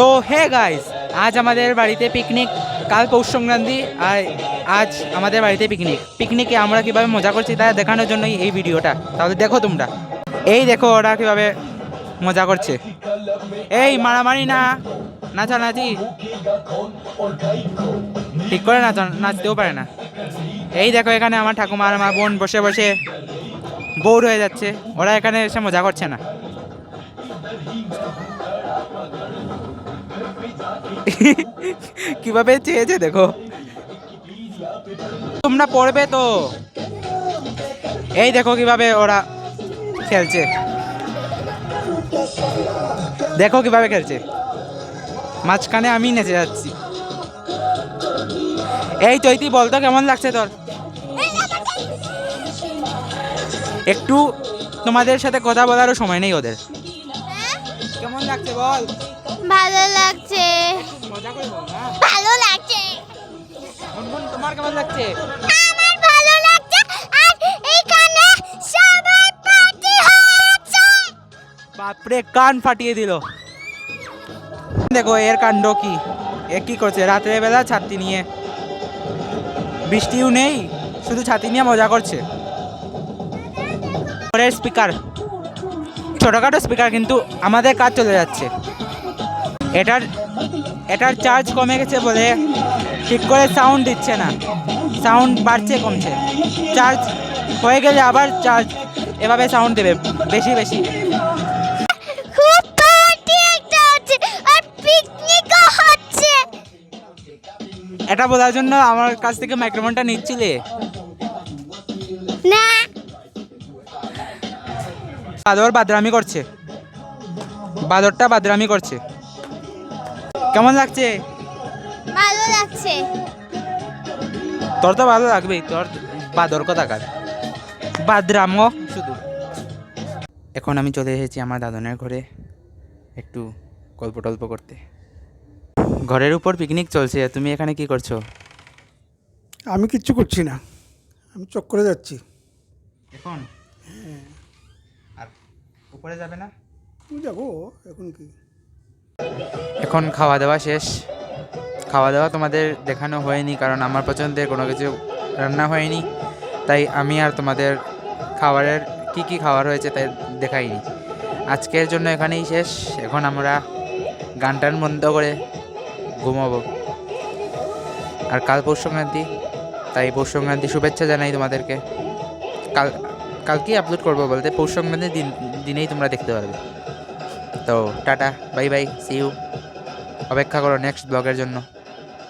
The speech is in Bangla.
তো হে গাইস আজ আমাদের বাড়িতে পিকনিক কাল পৌষ সংক্রান্তি, আর আজ আমাদের বাড়িতে পিকনিক পিকনিকে আমরা কীভাবে মজা করছি তা দেখানোর জন্যই এই ভিডিওটা। তাহলে দেখো তোমরা। এই দেখো ওরা কীভাবে মজা করছে। এই, মারামারি না, নাচানাচি। ঠিক করে নাচ, নাচতেও পারে না। এই দেখো এখানে আমার ঠাকুমা আর আমার বোন বসে বসে বোর হয়ে যাচ্ছে। ওরা এখানে এসে মজা করছে না। কীভাবে চেয়েছে, দেখো। তোমরা পড়বে তো। এই দেখো কীভাবে ওরা খেলছে। দেখো কীভাবে খেলছে। মাঝখানে আমি নেচে যাচ্ছি। এই চৈতি, বলতো কেমন লাগছে তোর? একটু তোমাদের সাথে কথা বলারও সময় নেই ওদের। কেমন লাগছে বল? ভালো লাগছে। মজা করে বল না ভালো লাগছে। গুনগুন, তোমার কেমন লাগছে? আমার ভালো লাগছে। আর এইখানে সবাই পার্টি হচ্ছে। বাপরে কান ফাটিয়ে দিল। দেখো এর কাণ্ড কি? এ কি করছে? রাতের বেলা ছাতি নিয়ে। বৃষ্টিও নেই শুধু ছাতি নিয়ে মজা করছে। স্পিকার ছোটোখাটো স্পিকার কিন্তু আমাদের কাজ চলে যাচ্ছে। এটার এটার চার্জ কমে গেছে বলে ঠিক করে সাউন্ড দিচ্ছে না। সাউন্ড বাড়ছে কমছে। চার্জ হয়ে গেলে আবার চার্জ এভাবে সাউন্ড দেবে বেশি বেশি। এটা বলার জন্য আমার কাছ থেকে মাইক্রোফোনটা নিচ্ছিলে? না বাদর বাদরামি করছে। বাদরটা বাদরামি করছে। কেমন লাগছে? ভালো লাগছে। তোর তো ভালো লাগবেই তোর বাদর কথা কার? বাদরামও শুধু। এখন আমি চলে এসেছি আমার দাদনের ঘরে একটু গল্প টল্প করতে। ঘরের উপর পিকনিক চলছে তুমি এখানে কি করছ? আমি কিচ্ছু করছি না আমি চক করে যাচ্ছি। এখন? আর উপরে যাবে না? যাব এখন কি? এখন খাওয়া দাওয়া শেষ। খাওয়া দাওয়া তোমাদের দেখানো হয়নি কারণ আমার পছন্দের কোনো কিছু রান্না হয়নি। তাই আমি আর তোমাদের খাবারের কি কি খাবার হয়েছে তাই দেখাইনি। আজকের জন্য এখানেই শেষ। এখন আমরা গান টান বন্ধ করে ঘুমাবো। আর কাল পৌষ সংক্রান্তি তাই পৌষ সংক্রান্তি শুভেচ্ছা জানাই তোমাদেরকে। কাল কালকেই আপলোড করব বলতে, পৌষ সংক্রান্তির দিন, দিনেই তোমরা দেখতে পারবে। তো tata bye bye see you অপেক্ষা করো নেক্সট ব্লগের জন্য।